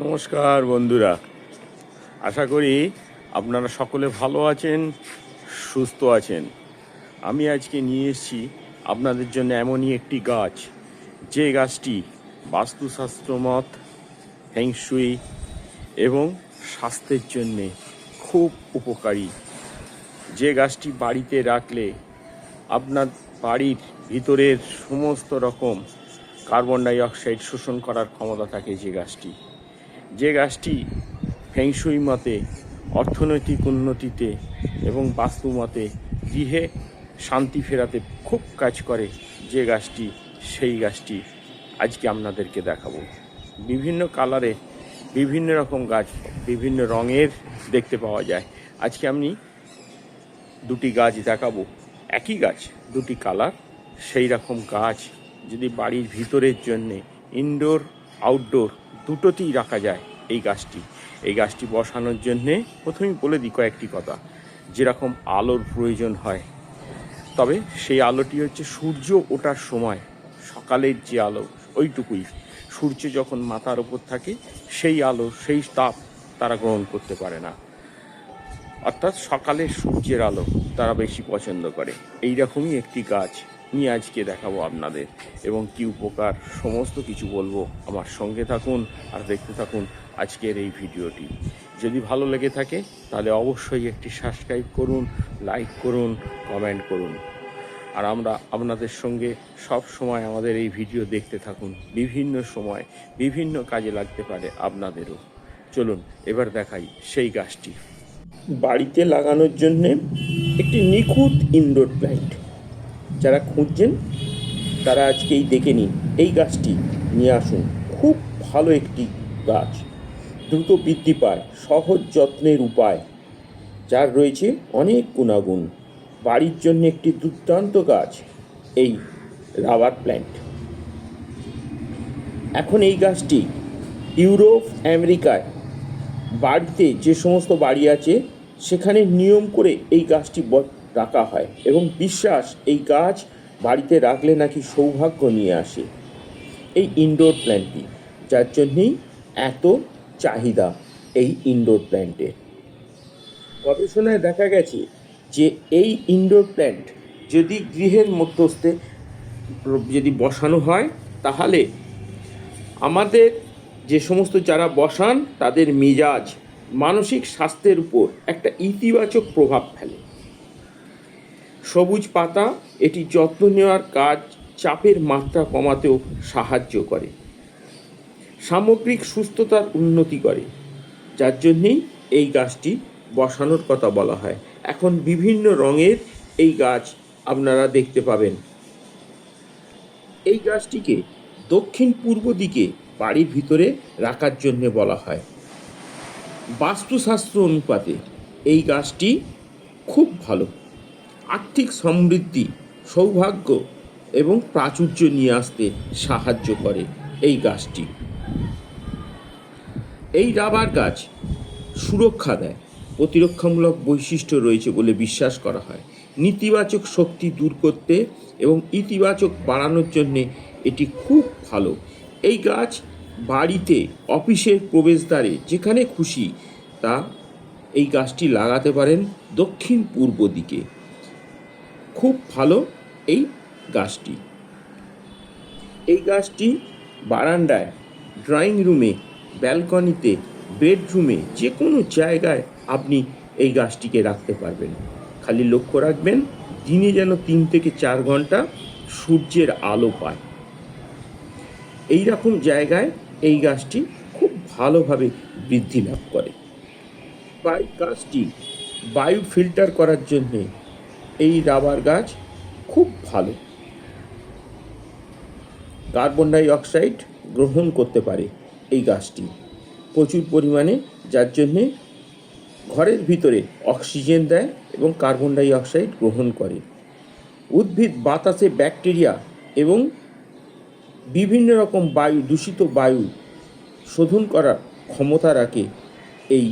নমস্কার, বন্ধুরা। আশা করি আপনারা সকলে ভালো আছেন, সুস্থ আছেন। আমি আজকে নিয়ে এসেছি আপনাদের জন্য এমনই একটি গাছ। যে গাছটি বাস্তুশাস্ত্র মত হেংশুই এবং স্বাস্থ্যের জন্যে খুব উপকারী। যে গাছটি বাড়িতে রাখলে আপনার বাড়ির ভিতরের সমস্ত রকম কার্বন ডাই অক্সাইড শোষণ করার ক্ষমতা থাকে যে গাছটি। যে গাছটি ফেংশুই মতে অর্থনৈতিক উন্নতিতে এবং বাস্তু মতে গৃহে শান্তি ফেরাতে খুব কাজ করে যে গাছটি, সেই গাছটি আজকে আপনাদেরকে দেখাবো। বিভিন্ন কালারে বিভিন্ন রকম গাছ, বিভিন্ন রঙের দেখতে পাওয়া যায়। আজকে আমি দুটি গাছ দেখাবো। একই গাছ, দুটি কালার, সেই রকম গাছ যদি বাড়ির ভিতরের জন্যে ইনডোর আউটডোর দুটোতেই রাখা যায় এই গাছটি। এই গাছটি বসানোর জন্যে প্রথমেই বলে দিই কয়েকটি কথা। যেরকম আলোর প্রয়োজন হয়। তবে সেই আলোটি হচ্ছে সূর্য ওঠার সময়, সকালের যে আলো, ওইটুকুই। সূর্য যখন মাথার ওপর থাকে, সেই আলো, সেই তাপ তারা গ্রহণ করতে পারে না। অর্থাৎ সকালের সূর্যের আলো তারা বেশি পছন্দ করে। এই রকমই একটি গাছ নিয়ে আজকে দেখাবো আপনাদের এবং কি উপকার, সমস্ত কিছু বলব। আমার সঙ্গে থাকুন আর দেখতে থাকুন আজকের এই ভিডিওটি। যদি ভালো লেগে থাকে, তাহলে অবশ্যই একটি সাবস্ক্রাইব করুন লাইক করুন কমেন্ট করুন। আর আমরা আপনাদের সঙ্গে সব সময় আমাদের এই ভিডিও দেখতে থাকুন। বিভিন্ন সময় বিভিন্ন কাজে লাগতে পারে আপনাদেরও। চলুন, এবার দেখাই সেই গাছটি। বাড়িতে লাগানোর জন্যে একটি নিখুঁত ইনডোর প্ল্যান্ট যারা খুঁজছেন, তারা আজকেই দেখে নিন, এই গাছটি নিয়ে আসুন। খুব ভালো একটি গাছ। দ্রুত বৃদ্ধি পায়, সহজ যত্নের উপায়। যার রয়েছে অনেক গুণাগুণ। বাড়ির জন্য একটি দুর্দান্ত গাছ, এই রাবার প্ল্যান্ট। এখন এই গাছটি ইউরোপ, আমেরিকায়। বাড়িতে যে সমস্ত বাড়ি আছে, সেখানে নিয়ম করে এই গাছটি রাখা হয় এবং বিশ্বাস এই গাছ বাড়িতে রাখলে নাকি সৌভাগ্য নিয়ে আসে। এই ইনডোর প্ল্যান্টটি যার জন্যেই এত চাহিদা এই ইনডোর প্ল্যান্টের গবেষণায় দেখা গেছে যে এই ইনডোর প্ল্যান্ট যদি গৃহের মধ্যস্থে যদি বসানো হয়, তাহলে আমাদের যে সমস্ত যারা বসান, তাদের মেজাজ, মানসিক স্বাস্থ্যের উপর একটা ইতিবাচক প্রভাব ফেলে। সবুজ পাতা, এটি যত্ন নেওয়ার কাজ চাপের মাত্রা কমাতেও সাহায্য করে। সামগ্রিক সুস্থতার উন্নতি করে। যার জন্যেই এই গাছটি বসানোর কথা বলা হয়। এখন বিভিন্ন রঙের এই গাছ আপনারা দেখতে পাবেন। এই গাছটিকে দক্ষিণ পূর্ব দিকে বাড়ির ভিতরে রাখার জন্য বলা হয়। বাস্তুশাস্ত্র অনুপাতে এই গাছটি খুব ভালো। আর্থিক সমৃদ্ধি, সৌভাগ্য এবং প্রাচুর্য নিয়ে আসতে সাহায্য করে এই গাছটি। এই রাবার গাছ সুরক্ষা দেয়, প্রতিরক্ষামূলক বৈশিষ্ট্য রয়েছে বলে বিশ্বাস করা হয়। নেতিবাচক শক্তি দূর করতে এবং ইতিবাচক বাড়ানোর জন্যে এটি খুব ভালো। এই গাছ বাড়িতে, অফিসের প্রবেশদ্বারে যেখানে খুশি তা এই গাছটি লাগাতে পারেন দক্ষিণ পূর্ব দিকে। খুব ভালো এই গাছটি। এই গাছটি বারান্দায় ড্রয়িং রুমে ব্যালকনিতে বেডরুমে যে কোনো জায়গায় আপনি এই গাছটিকে রাখতে পারবেন। খালি লক্ষ্য রাখবেন, দিনে যেন তিন থেকে চার ঘণ্টা সূর্যের আলো পায়। এই রকম জায়গায় এই গাছটি খুব ভালোভাবে বৃদ্ধি লাভ করে। বা গাছটি বায়ু ফিল্টার করার জন্যে এই রাবার গাছ খুব ভালো। কার্বন ডাই অক্সাইড গ্রহণ করতে পারে এই গাছটি। প্রচুর পরিমাণে, যার জন্যে ঘরের ভিতরে অক্সিজেন দেয় এবং কার্বন ডাই অক্সাইড গ্রহণ করে। উদ্ভিদ, বাতাসে ব্যাকটেরিয়া এবং বিভিন্ন রকম বায়ু, দূষিত বায়ু শোধন করার ক্ষমতা রাখে এই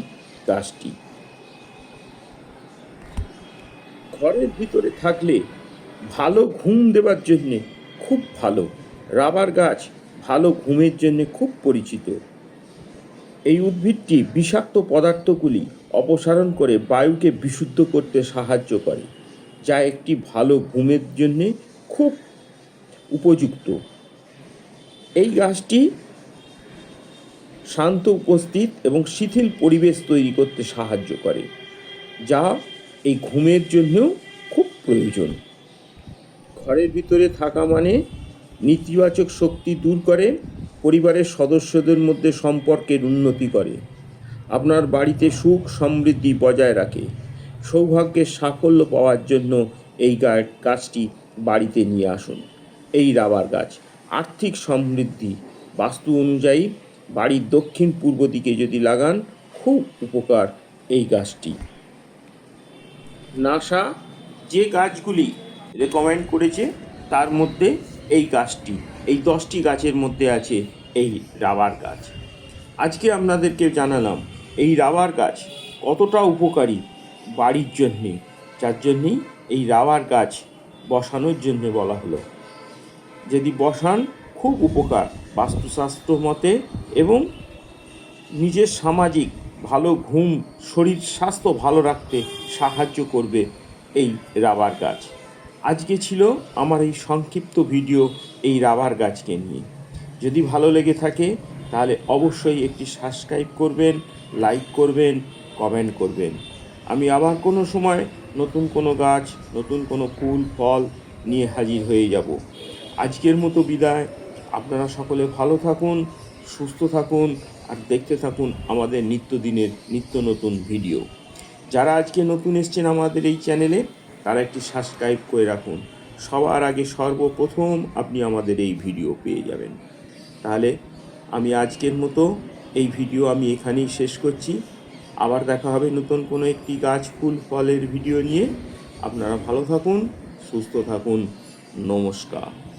গাছটি। ঘরের ভিতরে থাকলে ভালো ঘুম দেওয়ার জন্যে খুব ভালো। রাবার গাছ ভালো ঘুমের জন্যে খুব পরিচিত। এই উদ্ভিদটি বিষাক্ত পদার্থগুলি অপসারণ করে বায়ুকে বিশুদ্ধ করতে সাহায্য করে, যা একটি ভালো ঘুমের জন্যে খুব উপযুক্ত। এই গাছটি শান্ত উপস্থিত এবং শিথিল পরিবেশ তৈরি করতে সাহায্য করে, যা এই ঘুমের জন্যও খুব প্রয়োজন। ঘরের ভিতরে থাকা মানে নেতিবাচক শক্তি দূর করে, পরিবারের সদস্যদের মধ্যে সম্পর্কের উন্নতি করে, আপনার বাড়িতে সুখ সমৃদ্ধি বজায় রাখে, সৌভাগ্যের সাফল্য পাওয়ার জন্য এই গাছটি বাড়িতে নিয়ে আসুন। এই রাবার গাছ, আর্থিক সমৃদ্ধি, বাস্তু অনুযায়ী বাড়ির দক্ষিণ পূর্ব দিকে যদি লাগান, খুব উপকার এই গাছটি। নাসা যে গাছগুলি রেকমেন্ড করেছে, তার মধ্যে এই গাছটি, এই দশটি গাছের মধ্যে আছে এই রাবার গাছ। আজকে আপনাদেরকে জানালাম, এই রাবার গাছ কতটা উপকারী বাড়ির জন্যে? যার জন্যেই এই রাবার গাছ বসানোর জন্য বলা হলো। যদি বসান, খুব উপকার। বাস্তুশাস্ত্র মতে এবং নিজের সামাজিক ভালো ঘুম, শরীর স্বাস্থ্য ভালো রাখতে সাহায্য করবে এই রাবার গাছ। আজকে ছিল আমার এই সংক্ষিপ্ত ভিডিও এই রাবার গাছকে নিয়ে। যদি ভালো লেগে থাকে, তাহলে অবশ্যই একটি সাবস্ক্রাইব করবেন, লাইক করবেন, কমেন্ট করবেন। আমি আবার কোনো সময় নতুন কোনো গাছ, নতুন কোনো ফুল, ফল নিয়ে হাজির হয়ে যাব। আজকের মতো বিদায়। আপনারা সকলে ভালো থাকুন সুস্থ থাকুন আর দেখতে থাকুন আমাদের নিত্যদিনের নিত্য নতুন ভিডিও। যারা আজকে নতুন এসছেন আমাদের এই চ্যানেলে, তারা একটি সাবস্ক্রাইব করে রাখুন। সবার আগে সর্বপ্রথম আপনি আমাদের এই ভিডিও পেয়ে যাবেন। তাহলে আমি আজকের মতো এই ভিডিও আমি এখানেই শেষ করছি। আবার দেখা হবে নতুন কোনো একটি গাছ, ফুল, ফলের ভিডিও নিয়ে। আপনারা ভালো থাকুন, সুস্থ থাকুন। নমস্কার।